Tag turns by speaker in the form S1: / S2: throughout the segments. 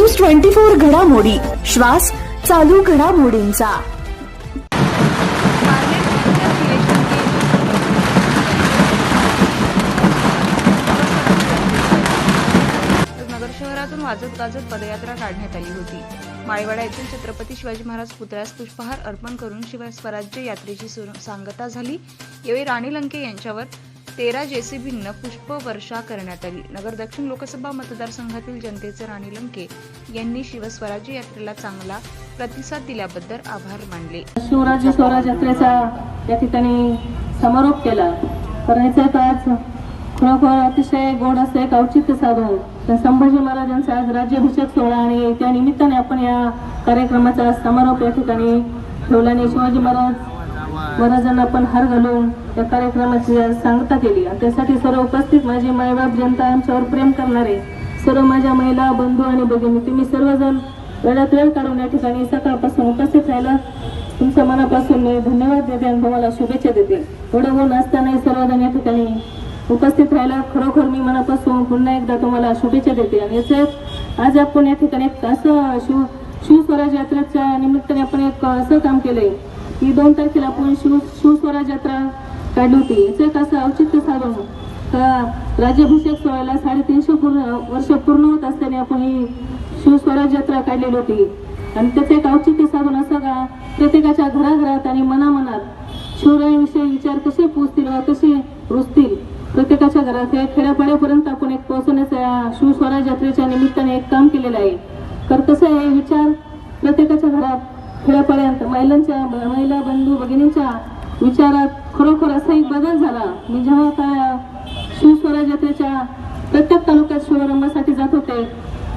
S1: Twenty four घडामोडी. श्वास चालू घडामोडींचा.
S2: नगर शहरातून वाजत गाजत पदयात्रा काढण्यात आली होती. माळेवाडा येथील छत्रपती शिवाजी महाराज पुतळ्यास पुष्पहार अर्पण करून शिवाय स्वराज्य यात्रेची सांगता झाली. यावेळी राणी लंके यांच्यावर तेरा जेसीबींना पुष्पवर्षा करण्यात आली. नगर दक्षिण लोकसभा मतदारसंघातील जनतेचे राणी लंके यांनी शिवस्वराज्य यात्रेला चांगला प्रतिसाद दिल्याबद्दल आभार मानले.
S3: शिवराज्य स्वराज यात्रेचा या ठिकाणी समारोप केला. तर तर आज खरोखर अतिशय गोड असं एक औचित्य साधून तर संभाजी महाराजांचा आज राज्याभिषेक सोहळा आणि त्या निमित्ताने आपण या कार्यक्रमाचा समारोप या ठिकाणी ठेवल्याने शिवाजी महाराज महाराजांना आपण हार घालून या कार्यक्रमाची सांगता केली. आणि त्यासाठी सर्व उपस्थित माझे मायबाप जनता आमच्यावर प्रेम करणारे सर्व माझ्या महिला बंधू आणि भगिनी तुम्ही सर्वजण वेळात वेळ काढून या ठिकाणी सकाळपासून उपस्थित राहिला. तुमच्या मनापासून मी धन्यवाद देते आणि तुम्हाला शुभेच्छा देते. एवढं होऊन असतानाही सर्वजण या ठिकाणी उपस्थित राहिला. खरोखर मी मनापासून पुन्हा एकदा तुम्हाला शुभेच्छा देते. आणि याच्यात आज आपण या ठिकाणी एक असं शिव शिवस्वराज यात्रेच्या निमित्ताने आपण एक असं काम केलंय. की दोन तारखेला आपण शिव शिवस्वराज यात्रा काढली होती. याचं एक असं औचित्य साधून का राज्याभिषेक सोहळ्याला साडेतीनशे पूर्ण वर्ष पूर्ण होत असताना आपण ही शिवस्वराज यात्रा काढलेली होती. आणि त्याचं एक औचित्य साधून असं का प्रत्येकाच्या घराघरात आणि मनामनात शिवरायांविषयी विचार कसे पोचतील व कसे रुजतील? प्रत्येकाच्या घरात या खेड्यापाड्यापर्यंत आपण एक पोहोचवण्याचं या शिवस्वराज यात्रेच्या निमित्ताने एक काम केलेलं आहे. तर कसं आहे विचार प्रत्येकाच्या घरात खेड्यापाड्यात महिलांच्या महिला बंधू भगिनींच्या विचारात खरोखर असा एक बदल झाला. मी जेव्हा आता शिवस्वराज यात्रेच्या प्रत्येक तालुक्यात शिवरंभासाठी जात होते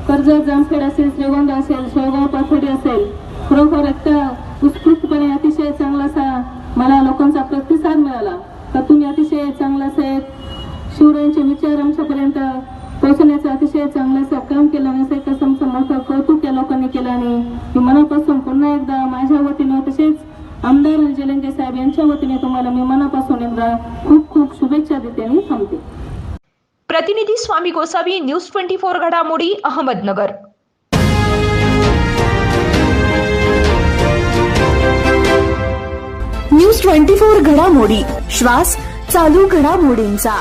S3: कर्जत जामखेड असेल श्रीगोंदा असेल शेवगाव पाथर्डी असेल खरोखर एक उत्स्फूर्तपणे अतिशय चांगला असा मला लोकांचा प्रतिसाद मिळाला. तर तुम्ही अतिशय चांगला असा एक शिवरायांचे विचार आमच्यापर्यंत पोहोचण्याचं अतिशय चांगलं असं काम केलं. आणि असं एक असं मोठं कौतुक या लोकांनी केलं आणि मनापासून पुन्हा एकदा माझ्या वतीनं तसेच आमदार जलंगे साहेब यांच्या वतीने तुम्हाला मी मनापासून एकदा खूप खूप शुभेच्छा देते आणि थांबते.
S4: प्रतिनिधी Swami Gosavi news twenty four घडामोडी अहमदनगर.
S1: न्यूज ट्वेंटी फोर घडामोडी श्वास चालू घडामोडींचा.